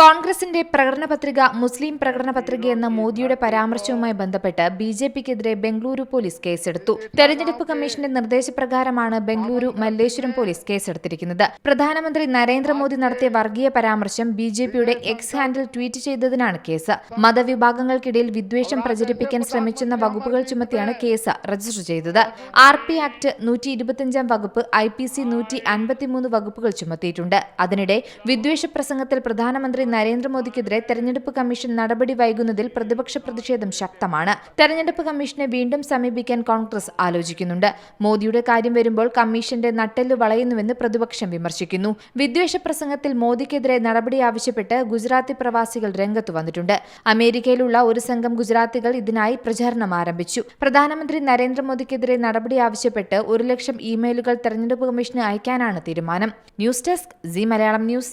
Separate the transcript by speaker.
Speaker 1: കോൺഗ്രസിന്റെ പ്രകടന പത്രിക മുസ്ലിം പ്രകടന പത്രിക എന്ന മോദിയുടെ പരാമർശവുമായി ബന്ധപ്പെട്ട് ബി ജെ പിക്കെതിരെ ബംഗളൂരു പോലീസ് കേസെടുത്തു. തെരഞ്ഞെടുപ്പ് കമ്മീഷന്റെ നിർദ്ദേശപ്രകാരമാണ് ബംഗളൂരു മല്ലേശ്വരം പോലീസ് കേസെടുത്തിരിക്കുന്നത്. പ്രധാനമന്ത്രി നരേന്ദ്രമോദി നടത്തിയ വർഗീയ പരാമർശം ബി ജെ പിയുടെ എക്സ് ഹാൻഡിൽ ട്വീറ്റ് ചെയ്തതിനാണ് കേസ്. മതവിഭാഗങ്ങൾക്കിടയിൽ വിദ്വേഷം പ്രചരിപ്പിക്കാൻ ശ്രമിച്ചെന്ന വകുപ്പുകൾ ചുമത്തിയാണ് കേസ് രജിസ്റ്റർ ചെയ്തത്. ആർ പി ആക്ട് നൂറ്റി ഇരുപത്തിയഞ്ചാം വകുപ്പ് ഐ പി സി നൂറ്റി അൻപത്തിമൂന്ന് വകുപ്പുകൾ ചുമത്തിയിട്ടുണ്ട്. അതിനിടെ വിദ്വേഷ പ്രസംഗത്തിൽ പ്രധാനമന്ത്രി നരേന്ദ്രമോദിക്കെതിരെ തെരഞ്ഞെടുപ്പ് കമ്മീഷൻ നടപടി വൈകുന്നതിൽ പ്രതിപക്ഷ പ്രതിഷേധം ശക്തമാണ്. തെരഞ്ഞെടുപ്പ് കമ്മീഷനെ വീണ്ടും സമീപിക്കാൻ കോൺഗ്രസ് ആലോചിക്കുന്നുണ്ട്. മോദിയുടെ കാര്യം വരുമ്പോൾ കമ്മീഷന്റെ നട്ടെല്ല് വളയുന്നുവെന്ന് പ്രതിപക്ഷം വിമർശിക്കുന്നു. വിദ്വേഷ പ്രസംഗത്തിൽ മോദിക്കെതിരെ നടപടി ആവശ്യപ്പെട്ട് ഗുജറാത്തി പ്രവാസികൾ രംഗത്തു വന്നിട്ടുണ്ട്. അമേരിക്കയിലുള്ള ഒരു സംഘം ഗുജറാത്തികൾ ഇതിനായി പ്രചാരണം ആരംഭിച്ചു. പ്രധാനമന്ത്രി നരേന്ദ്രമോദിക്കെതിരെ നടപടി ആവശ്യപ്പെട്ട് ഒരു ലക്ഷം ഇമെയിലുകൾ തെരഞ്ഞെടുപ്പ് കമ്മീഷന് അയക്കാനാണ് തീരുമാനം. News desk C Malayalam news.